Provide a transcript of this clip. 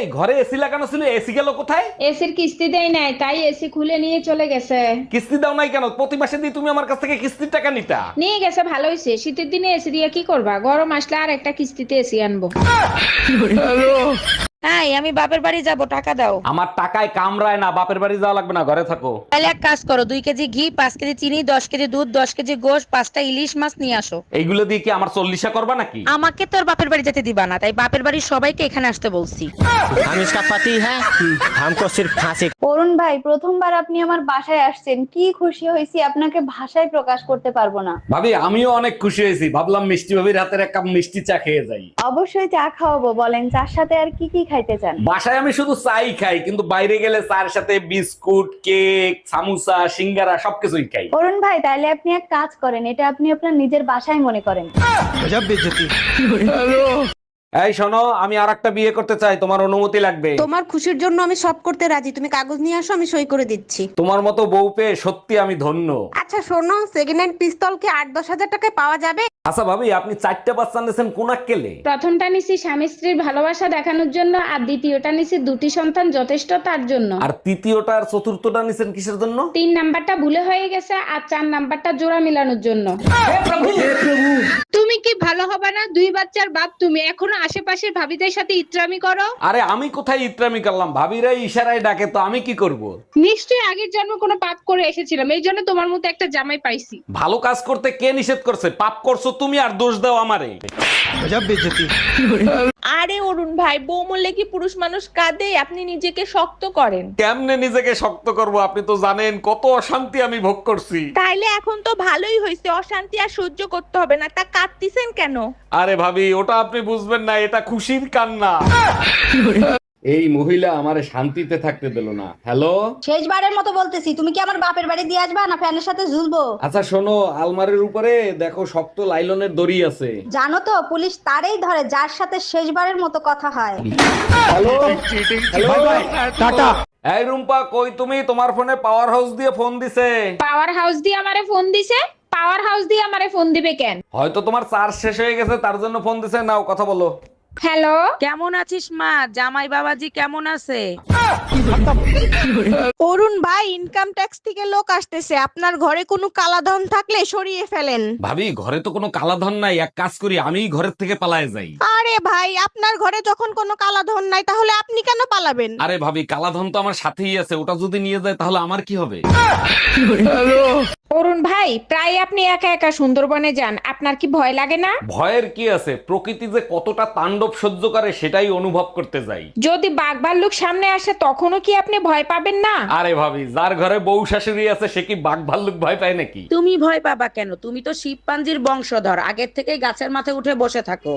এই ঘরে এসি লাগানো ছিল এসি গেল কোথায়? এসির কিস্তি দেয় নাই তাই এসি খুলে নিয়ে চলে গেছে। কিস্তি দাও নাই কেন? প্রতি মাসে দিয়ে তুমি আমার কাছ থেকে কিস্তির টাকা নিতা। নিয়ে গেছে ভালো হয়েছে শীতের দিনে এসি দিয়ে কি করবা? গরম আসলে আর একটা কিস্তিতে এসি আনব। এই আমি বাপের বাড়ি যাব টাকা দাও আমার টাকায় কামড়ায় না বাপের বাড়ি যাওয়া লাগবে না ঘরে থাকো তাহলে এক কাজ করো দুই কেজি ঘি পাঁচ কেজি চিনি দশ কেজি দুধ দশ কেজি গোশ পাঁচটা ইলিশ মাছ নিয়ে আসো এইগুলো দিয়ে কি আমার চল্লিশা করবা নাকি আমাকে তোর বাপের বাড়ি যেতে দিবা না তাই বাপের বাড়ির সবাইকে এখানে আসতে বলছি हम इसका पति है हमको सिर्फ फांसी অরুণ ভাই প্রথমবার আপনি আমার বাসায় আসছেন। কি খুশি হয়েছি আপনাকে ভাষায় প্রকাশ করতে পারব না। ভাবি আমিও অনেক খুশি হয়েছি। ভাবলাম মিষ্টি ভাবির হাতের এক কাপ মিষ্টি চা খেয়ে যাই। অবশ্যই চা খাওয়াবো বলেন চার সাথে আর কি কি খাইতে চান? বাসায় আমি শুধু চাই খাই কিন্তু বাইরে গেলে চার সাথে বিস্কুট কেক সামোসা সিঙ্গারা সবকিছুই খাই। অরুণ ভাই তাহলে আপনি এক কাজ করেন এটা আপনি আপনার নিজের বাসায় মনে করেন। এই শোনো আমি আর একটা বিয়ে করতে চাই তোমার অনুমতি লাগবে। তোমার খুশির জন্য আমি সব করতে রাজি। তুমি কাগজ নিয়ে আসো আমি সই করে দিচ্ছি। তোমার মতো বউ পেয়ে সত্যি আমি ধন্য। আচ্ছা শোনো সেকেন্ড হ্যান্ড পিস্তল কি আট দশ হাজার টাকায় পাওয়া যাবে? আচ্ছা ভাবি আপনি চারটা বাচ্চা নিয়েছেন কোন কেলে? প্রথমটা নিছি স্বামী স্ত্রীর ভালোবাসা দেখানোর জন্য আর দ্বিতীয়টা নিছি দুটি সন্তান যথেষ্ট তার জন্য। আর তৃতীয়টা আর চতুর্থটা নিছেন কিসের জন্য? তিন নাম্বারটা ভুলে হয়ে গেছে আর চার নাম্বারটা জোড়া মেলানোর জন্য। তুমি কি ভালো হবে না? দুই বাচ্চার বাপ তুমি। এখনও আশেপাশের ভাবিদের সাথে ইত্রামি করো? আরে আমি কোথায় ইত্রামি করলাম? ভাবিরাই ইশারায় ডাকে তো আমি কি করব? নিশ্চয়ই আগের জন্ম কোনো পাপ করে এসেছিলাম। এই জন্য তোমার মতো একটা জামাই পাইছি। ভালো কাজ করতে কে নিষেধ করছে? পাপ করছ তুমি আর দোষ দাও আমারে। গজব বেজতি। আরে অরুণ ভাই বউ মরলে কি পুরুষ মানুষ কাঁদে? আপনি নিজেকে শক্ত করেন। কেমনে নিজেকে শক্ত করব? আপনি তো জানেন কত অশান্তি আমি ভোগ করছি। তাইলে এখন তো ভালোই হয়েছে অশান্তি আর সহ্য করতে হবে না। তা কাঁদতিছেন কেন? আরে ভাবি ওটা আপনি বুঝবেন না এটা খুশির কান্না। এই মহিলা আমারে শান্তিতে থাকতে দিল না। হ্যালো শেষবারের মতো বলতেছি তুমি কি আমার বাপের বাড়ি দিয়ে আসবা না ফ্যানের সাথে ঝুলবো? আচ্ছা শোনো আলমারির উপরে দেখো শক্ত লাইলনের দড়ি আছে। জানো তো পুলিশ তারই ধরে যার সাথে শেষবারের মতো কথা হয়। হ্যালো হ্যালো टाटा এই রুম্পা কই তুমি? তোমার ফোনে পাওয়ার হাউস দিয়ে ফোন দিছে। পাওয়ার হাউস দিয়ে আমারে ফোন দিছে? পাওয়ার হাউস দিয়ে আমারে ফোন দিবে কেন? হয়তো তোমার চার্জ শেষ হয়ে গেছে তার জন্য ফোন দিছে। নাও কথা বলো। হ্যালো? কেমন আছিস মা? জামাই বাবাজি কেমন আছে? অরুণ ভাই ইনকাম ট্যাক্স থেকে লোক আসতেছে। আপনার ঘরে কোনো কালাধন থাকলে সরিয়ে ফেলেন। ভাবি ঘরে তো কোনো কালাধন নাই। এক কাজ করি আমি ঘরের থেকে পালায় যাই। আরে ভাই আপনার ঘরে যখন কোনো কালাধন নাই তাহলে আপনি কেন পালাবেন? আরে ভাবি কালাধন তো আমার সাথেই আছে। ওটা যদি নিয়ে যায় তাহলে আমার কি হবে? অরুণ ভাই প্রায় আপনি একা একা সুন্দরবনে যান আপনার কি ভয় লাগে না? ভয়ের কি আছে? প্রকৃতি যে কতটা তাণ্ডব সহ্য করে সেটাই অনুভব করতে যাই। যদি বাঘ ভাল্লুক সামনে আসে তখনও কি আপনি ভয় পাবেন না? আরে ভাবি যার ঘরে বউ শাশুড়ি আছে সে কি বাঘ ভাল্লুক ভয় পায় নাকি? তুমি ভয় পাবা কেন? তুমি তো শিব পাঞ্জির বংশধর। আগের থেকে গাছের মাথায় উঠে বসে থাকো।